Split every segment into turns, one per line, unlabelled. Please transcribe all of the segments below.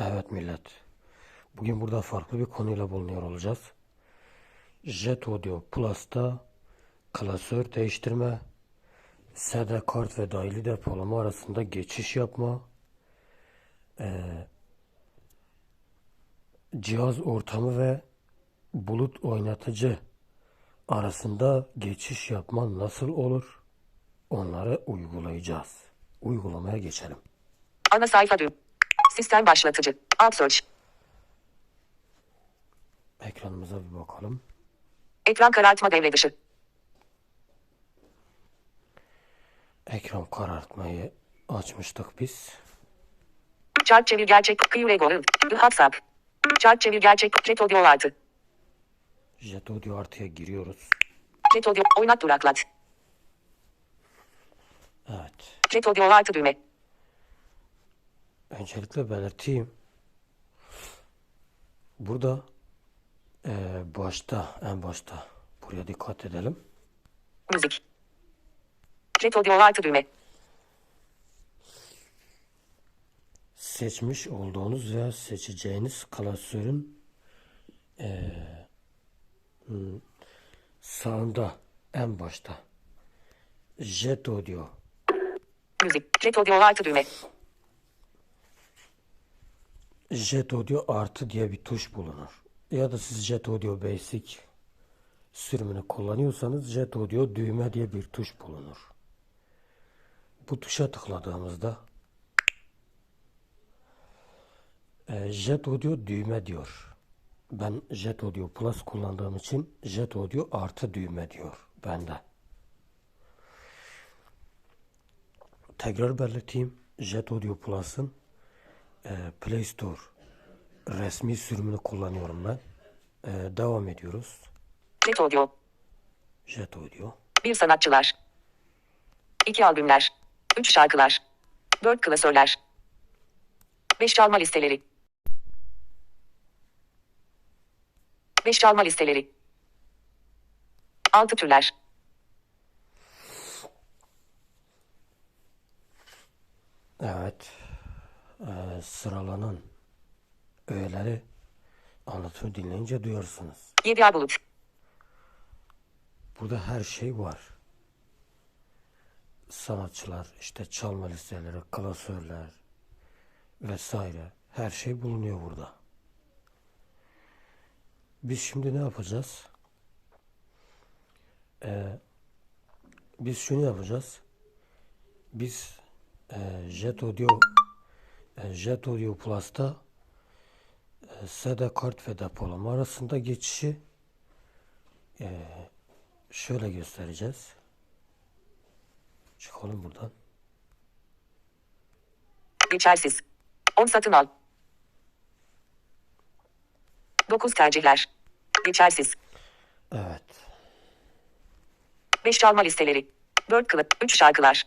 Evet millet. Bugün burada farklı bir konuyla bulunuyor olacağız. Jet Audio Plus'ta klasör değiştirme, SD kart ve dahili depolama arasında geçiş yapma, eee, cihaz ortamı ve bulut oynatıcı arasında geçiş yapma nasıl olur? Onları uygulayacağız. Uygulamaya geçelim.
Ana sayfa düğüm. Sistem başlatıcı. Alt search.
Ekranımıza bir bakalım.
Ekran karartma devre dışı.
Ekran karartmayı açmıştık biz.
Çark çevir gerçek. Kıyurego. WhatsApp. Çark çevir gerçek. Jet audio artı.
Jet Audio artıya giriyoruz.
Jet audio. Oynat duraklat.
Evet.
Jet audio artı düğme.
Öncelikle belirteyim. Burada eee, başta, en başta buraya dikkat edelim.
Müzik. Jet audio artı düğme.
Seçmiş olduğunuz veya seçeceğiniz klasörün hmm, sağında, en başta Jet Audio
Müzik. Jet audio artı düğme.
Jet Audio artı diye bir tuş bulunur. Ya da siz Jet Audio Basic sürümünü kullanıyorsanız Jet Audio düğme diye bir tuş bulunur. Bu tuşa tıkladığımızda e, Jet Audio düğme diyor. Ben Jet Audio Plus kullandığım için Jet Audio artı düğme diyor bende. Tekrar belirteyim. Jet Audio Plus'ın e, Play Store resmi sürümünü kullanıyorum ben. E, devam ediyoruz.
Jet audio.
Jet Audio.
Bir sanatçılar. İki albümler. Üç şarkılar. Dört klasörler. Beş çalma listeleri. Beş çalma listeleri. Altı türler.
Evet. E, sıralanan öğeleri anlatımı dinleyince duyuyorsunuz.
Yedi ay bulut.
Burada her şey var. Sanatçılar, işte çalma listeleri, klasörler vesaire. Her şey bulunuyor burada. Biz şimdi ne yapacağız? Ee, biz şunu yapacağız. Biz e, Jet Audio e, Jet Audio Plus'ta e, SD kart ve depolama arasında geçişi şöyle göstereceğiz. Çıkalım buradan.
Geçersiz. 10 satın al. 9 tercihler. Geçersiz.
Evet.
5 çalma listeleri. 4 kılıp. 3 şarkılar.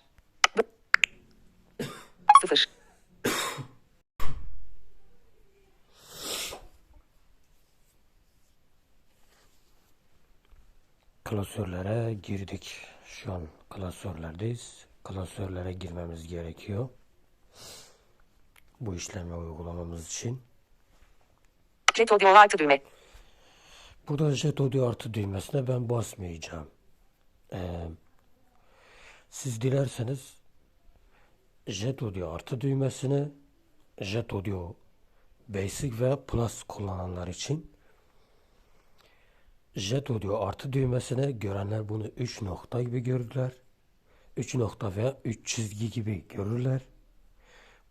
0.
Klasörlere girdik. Şu an klasörlerdeyiz. Klasörlere girmemiz gerekiyor. Bu işlemi uygulamamız için.
Jet audio artı düğme.
Burada Jet Audio artı düğmesine ben basmayacağım. Ee, siz dilerseniz Jet Audio artı düğmesini Jet Audio Basic ve Plus kullananlar için Jet Audio artı düğmesine görenler bunu 3 nokta gibi görürler. 3 nokta veya 3 çizgi gibi görürler.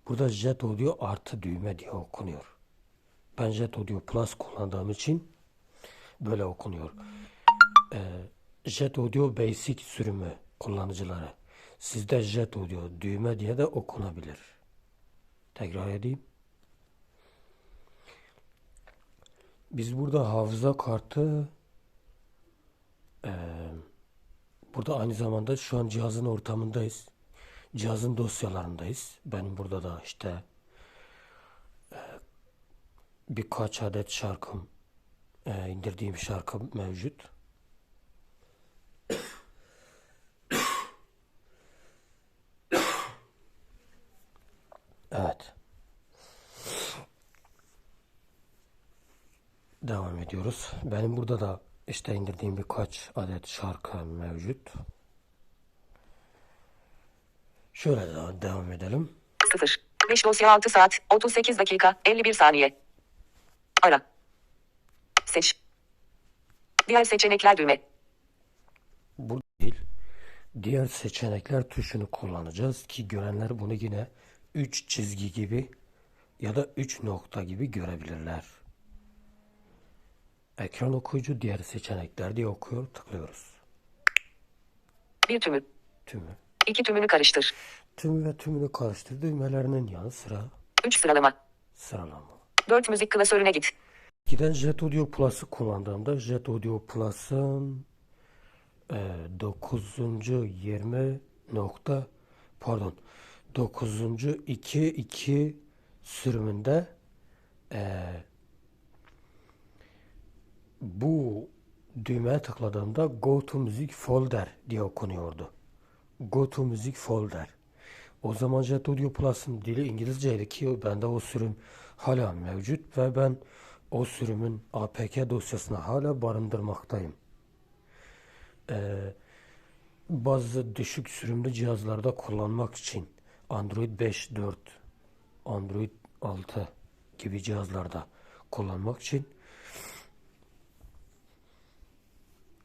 Burada Jet Audio artı düğme diye okunuyor. Ben Jet Audio Plus kullandığım için böyle okunuyor. Ee, Jet Audio Basic sürümü kullanıcıları. Sizde Jet Audio düğme diye de okunabilir. Tekrar edeyim. Biz burada hafıza kartı eee, burada aynı zamanda şu an cihazın ortamındayız. Cihazın dosyalarındayız. Benim burada da işte eee, birkaç adet şarkım eee, indirdiğim şarkı mevcut. Evet. devam ediyoruz. Benim burada da işte indirdiğim birkaç adet şarkı mevcut. Şöyle daha devam edelim.
0. 5 dosya 6 saat 38 dakika 51 saniye. Ara. Seç. Diğer seçenekler düğme.
Bu değil. Diğer seçenekler tuşunu kullanacağız ki görenler bunu yine 3 çizgi gibi ya da 3 nokta gibi görebilirler. Ekran okuyucu diğer seçenekler diye okuyor. Tıklıyoruz.
Bir tümü.
Tümü.
İki tümünü karıştır.
Tümü ve tümünü karıştır düğmelerinin yanı sıra
3 sıralama.
sıralama.
4 müzik klasörüne git.
Giden Jet Audio Plus'ı kullandığımda Jet Audio Plus'ın e, 9. 20 nokta pardon 9. 2 2 sürümünde e, bu düğmeye tıkladığımda Go to Music Folder diye okunuyordu. Go to Music Folder. O zaman Jet Audio Plus'ın dili İngilizceydi ki bende o sürüm hala mevcut ve ben o sürümün APK dosyasını hala barındırmaktayım. Ee, bazı düşük sürümlü cihazlarda kullanmak için Android 5, 4, Android 6 gibi cihazlarda kullanmak için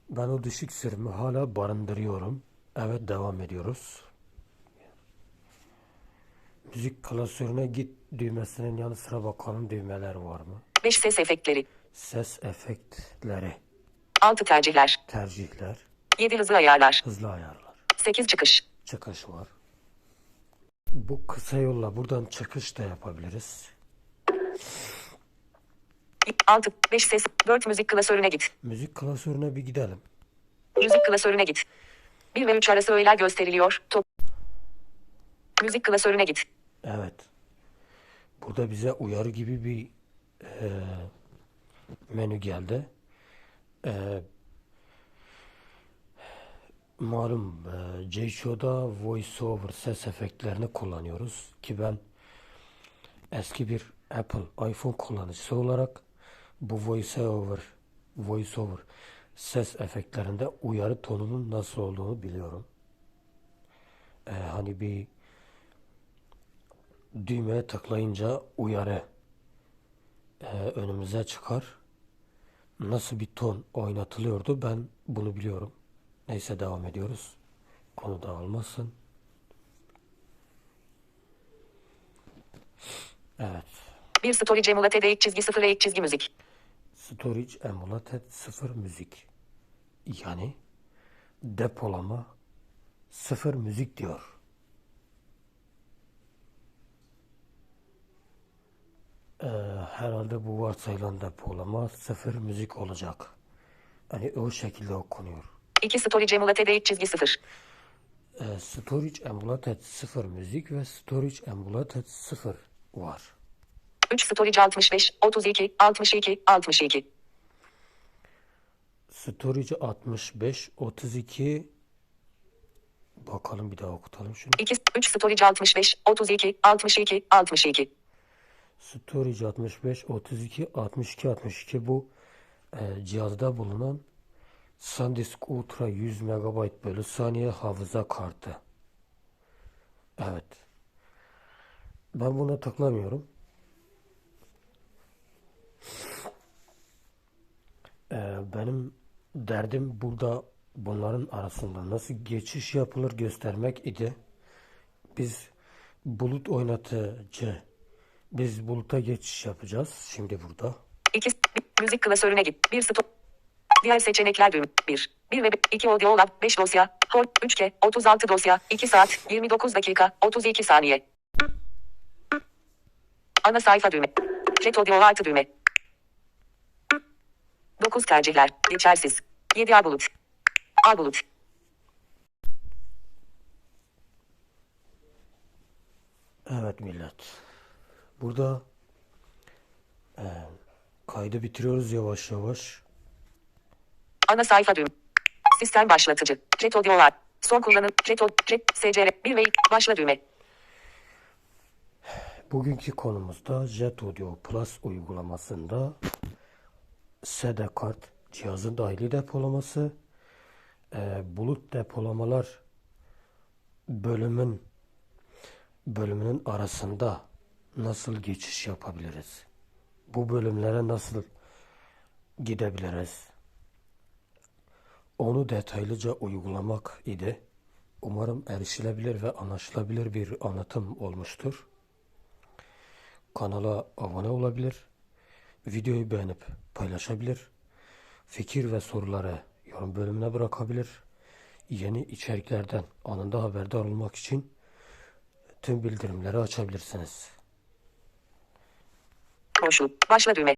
ben o düşük sürümü hala barındırıyorum. Evet devam ediyoruz. Müzik klasörüne git düğmesinin yanı sıra bakalım düğmeler var mı?
5 ses efektleri.
Ses efektleri,
6 tercihler.
tercihler,
7 hızlı ayarlar.
hızlı ayarlar,
8 çıkış.
çıkış var. Bu kısa yolla buradan çıkış da yapabiliriz.
6. 5 ses. 4 müzik klasörüne git.
Müzik klasörüne bir gidelim.
Müzik klasörüne git. 1 ve 3 arası öğeler gösteriliyor. Top. Müzik klasörüne git.
Evet. Burada bize uyarı gibi bir eee, menü geldi. Eee, malum eee JShow'da VoiceOver ses efektlerini kullanıyoruz ki ben eski bir Apple iPhone kullanıcısı olarak bu VoiceOver VoiceOver ses efektlerinde uyarı tonunun nasıl olduğunu biliyorum. Eee, hani bir düğmeye tıklayınca uyarı e, önümüze çıkar. Nasıl bir ton oynatılıyordu ben bunu biliyorum. Neyse devam ediyoruz. Konu dağılmasın. Evet.
1 storage emulate eğik çizgi 0 eğik çizgi müzik.
Storage emulated 0 müzik. Yani depolama 0 müzik diyor. Ee, herhalde bu varsayılan depolama 0 müzik olacak. Hani o şekilde okunuyor.
2 storage emulate eğik çizgi 0.
Ee, storage emulated 0 müzik ve storage emulated 0 var.
3 storage 65, 32, 62, 62.
Storage 65, 32 Bakalım bir daha okutalım şunu.
2, 3 storage 65, 32, 62, 62.
Storage 65, 32, 62, 62 bu e, cihazda bulunan SanDisk Ultra 100 MB bölü saniye hafıza kartı. Evet. Ben buna tıklamıyorum. E, benim derdim burada bunların arasında nasıl geçiş yapılır göstermek idi. Biz bulut oynatıcı biz buluta geçiş yapacağız şimdi burada.
2, müzik klasörüne git. 1 stop. Diğer seçenekler düğüm. 1. 1 ve 2 audio lab 5 dosya. Hol 3K 36 dosya 2 saat 29 dakika 32 saniye. Ana sayfa düğme. Jet audio artı düğme. 9 tercihler. Geçersiz. 7 A bulut. A bulut.
Evet millet. Burada e, kaydı bitiriyoruz yavaş yavaş.
Ana sayfa düğüm. Sistem başlatıcı. Jet audio'lar. Son kullanım. Jet, Jet SCR 1 ve başla düğme.
Bugünkü konumuzda Jet Audio Plus uygulamasında SD kart, cihazın dahili depolaması, e, bulut depolamalar bölümün bölümünün arasında nasıl geçiş yapabiliriz? Bu bölümlere nasıl gidebiliriz? Onu detaylıca uygulamak idi. Umarım erişilebilir ve anlaşılabilir bir anlatım olmuştur. Kanala abone olabilir, videoyu beğenip paylaşabilir, fikir ve soruları yorum bölümüne bırakabilir. Yeni içeriklerden anında haberdar olmak için tüm bildirimleri açabilirsiniz.
Koşul. Başla düğme.